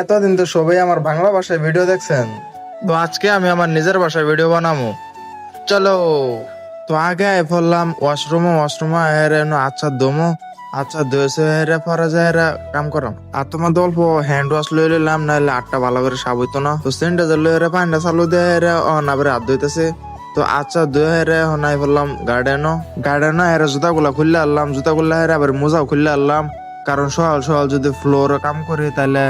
এতদিন তো সবাই আমার বাংলা ভাষায় ভিডিও দেখছেন। তো আজকে আমি আমার নিজের ভাষায় ভিডিও বানাবো। চলো। তো আগে পড়লাম ওয়াশরুমে ওয়াশরুমে হেরে আচ্ছা দমো আচ্ছা দইছে হেরে, পরে যায় কাম করাম আর তোমার অল্প হ্যান্ড ওয়াশ লই লইলাম, নাহলে আটটা ভালো করে সাবইতো না। তো স্যানিটাইজার লই হেরে পানিটা চালু দিয়ে হেরে অনাবরে হাত ধুইতেছে। তো আচ্ছা দুই হেরে হনাই বললাম গার্ডেনও গার্ডেনও হেরে জুতাগুলা খুললে আনলাম, জুতাগুলা হেরে আবার মোজাও খুললে আনলাম। কারণ সকাল সকাল যদি ফ্লোর কাম করি, তাহলে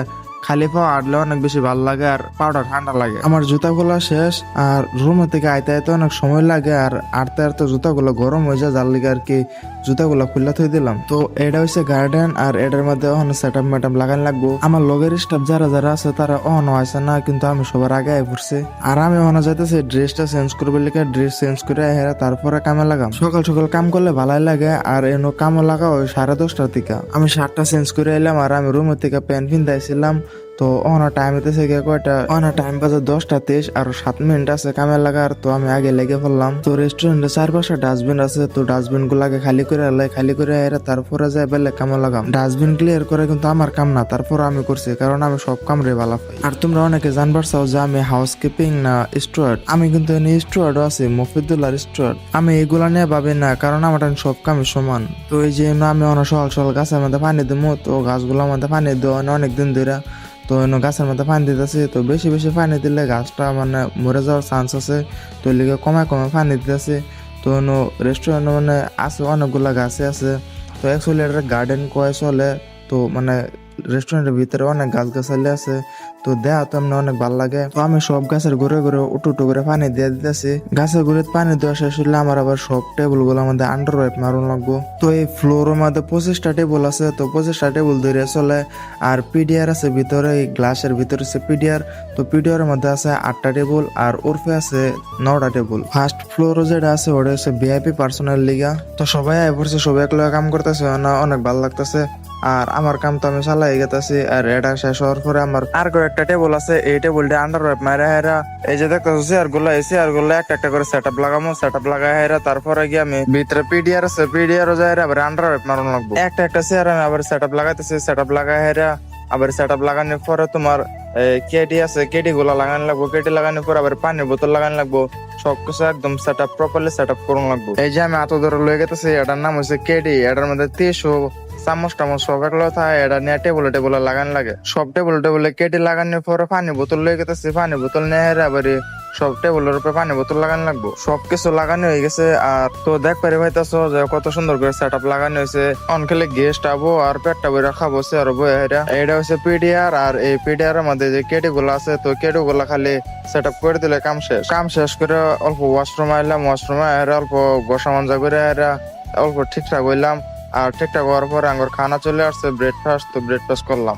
খালি পাও আটলে অনেক বেশি ভালো লাগে আর পাউডার ঠান্ডা লাগে। আমার জুতাগুলা শেষ আর রুমে থেকে আইতে আইতে অনেক সময় লাগে আর আটতে আটতে জুতাগুলো গরম হয়ে যায়, যার লিগে আর কি জুতাগুলা খুললা থই দিলাম। তো এটা হচ্ছে গার্ডেন আর এটার মধ্যে ওখানে সেট আপ ম্যাটাপ লাগান লাগবো। আমার লগের স্টাফ যারা যারা আছে, তারা অন আছে না, কিন্তু আমি সবার আগে আই পড়ছে। আর আমি ওখানে যাইতেছি ড্রেসটা চেঞ্জ করবে লিখে ড্রেস চেঞ্জ করে হেরা, তারপরে কামে লাগাম। সকাল সকাল কাম করলে ভালাই লাগে, আর এনো কামও লাগা ওই সাড়ে দশটার থেকে আমি শার্টটা চেঞ্জ করে এলাম আর আমি রুমের থেকে প্যান্ট পিন্ধাইছিলাম। তো অনা টাইম হইতেছে গিয়ে কয়টা অনা টাইম বাজে দশটা তেইশ আর সাত মিনিট আছে কামে লাগার, তো আমি আগে লেগে পড়লাম। তো রেস্টুরেন্টে চারপাশে ডাস্টবিন আছে, তো ডাস্টবিন গুলাকে খালি করে আলাই খালি করে এরা তারপরে যায় বেলে কামে লাগাম। ডাস্টবিন ক্লিয়ার করে কিন্তু আমার কাম না, তারপর আমি করছি, কারণ আমি সব কাম রে ভালো আর তোমরা অনেকে জানবার চাও যে আমি হাউস কিপিং না স্টুয়ার্ড আমি কিন্তু এনে স্টুয়ার্ডও আছি, মফিদুল্লাহর স্টুয়ার্ড আমি এগুলা নিয়ে ভাবি না, কারণ আমার সব কামই সমান। তো এই যে আমি অনেক সকাল সকাল গাছের মধ্যে পানি দেবো তো গাছগুলোর মধ্যে পানি দেওয়া অনেক দিন ধরে তো অন্য গাছের মধ্যে পানি দিতেছি, তো বেশি বেশি পানি দিলে গাছটা মানে মরে যাওয়ার চান্স আছে, তো লিগে কমায় কমায় পানি দিতেছি। তো অন্য রেস্টুরেন্ট মানে আছে অনেকগুলা গাছে আছে, তো অ্যাকচুয়ালি এটা গার্ডেন কয় চলে তো মানে রেস্টুরেন্টের ভিতরে অনেক গাছ গাছালি আছে, তো দেয়া তো এমনি অনেক ভালো লাগে। তো আমি সব গাছের ঘুরে ঘুরে উটু উটু করে পানি দিয়ে দিতেছি। গাছের ঘুরে পানি দেওয়া শেষ হলে আমার আবার সব টেবিলগুলো আমাদের আন্ডার ওয়াইপ মারুন লাগবো। তো এই ফ্লোরের মধ্যে পঁচিশটা টেবিল আছে, তো পঁচিশটা টেবিল ধরে চলে। আর পিডিআর আছে ভিতরে, এই গ্লাসের ভিতরে আছে পিডিআর তো পিডিআর মধ্যে আছে আটটা টেবিল আর ওরফে আছে নটা টেবিল। ফার্স্ট ফ্লোর যেটা আছে, ওটা হচ্ছে ভিআইপি পার্সোনাল লিগা। তো সবাই আয় পড়ছে, সবাই একলা কাম করতেছে, না, অনেক ভালো লাগতেছে। আর আমার কাম তো আমি চালাই গেতেছি, আর এটা শেষ হওয়ার পরে আমার আর একটা টেবিল আছে, এই টেবিলটা আন্ডার ওয়েব মারা হেরা, এই যে দেখতেছো চেয়ারগুলো, এই চেয়ারগুলো একটা একটা করে সেট আপ লাগামো সেট আপ লাগাই হেরা, তারপরে গিয়ে আমি ভিতরে পিডিআর আছে পিডিআর যায় আবার আন্ডার ওয়েব মারণ লাগবো। একটা একটা চেয়ার আমি আবার সেট আপ লাগাইতেছি সেট আপ লাগাই হেরা, আবার সেট আপ লাগানোর পরে তোমার কেডি আছে কেডি গুলা লাগানো লাগবো কেডি লাগানোর পর আবার পানির বোতল লাগানো লাগবো, সবকিছু একদম set up properly set up করুন লাগবো। এই যে আমি এত ধরে লয়ে গেতেছি, এটার নাম হচ্ছে কেডি এটার মধ্যে তিসু চামচ টামচ সব একলো এটা নিয়ে টেবুলে টেবুলে লাগান লাগে। সব টেবুল টেবুলে কেটে লাগানোর পরে পানি বোতল লয়ে গেতেছি, পানি বোতল নিয়ে আবার সব টেবুলের উপরে পানি বোতল লাগানো লাগবো। সবকিছু লাগানো হয়ে গেছে, আর তো দেখ পারি ভাইতাছো যে কত সুন্দর করে সেট আপ লাগানো হয়েছে। অনখেলে গেস্ট আবো আর পেটটা বই রাখা বসে আর বই হেরা। এটা হচ্ছে পিডিআর আর এই পিডিআর এর মধ্যে যে কেটে গুলো আছে, তো কেটে গুলো খালি সেট আপ করে দিলে কাম শেষ। কাম শেষ করে অল্প ওয়াশরুম আইলাম ওয়াশরুমে হেরা অল্প গোসা মঞ্জা করে হেরা, অল্প ঠিকঠাক হইলাম। আর ঠিকঠাক হওয়ার পরে আঙ্গুর খানা চলে আসছে ব্রেকফাস্ট তো ব্রেকফাস্ট করলাম।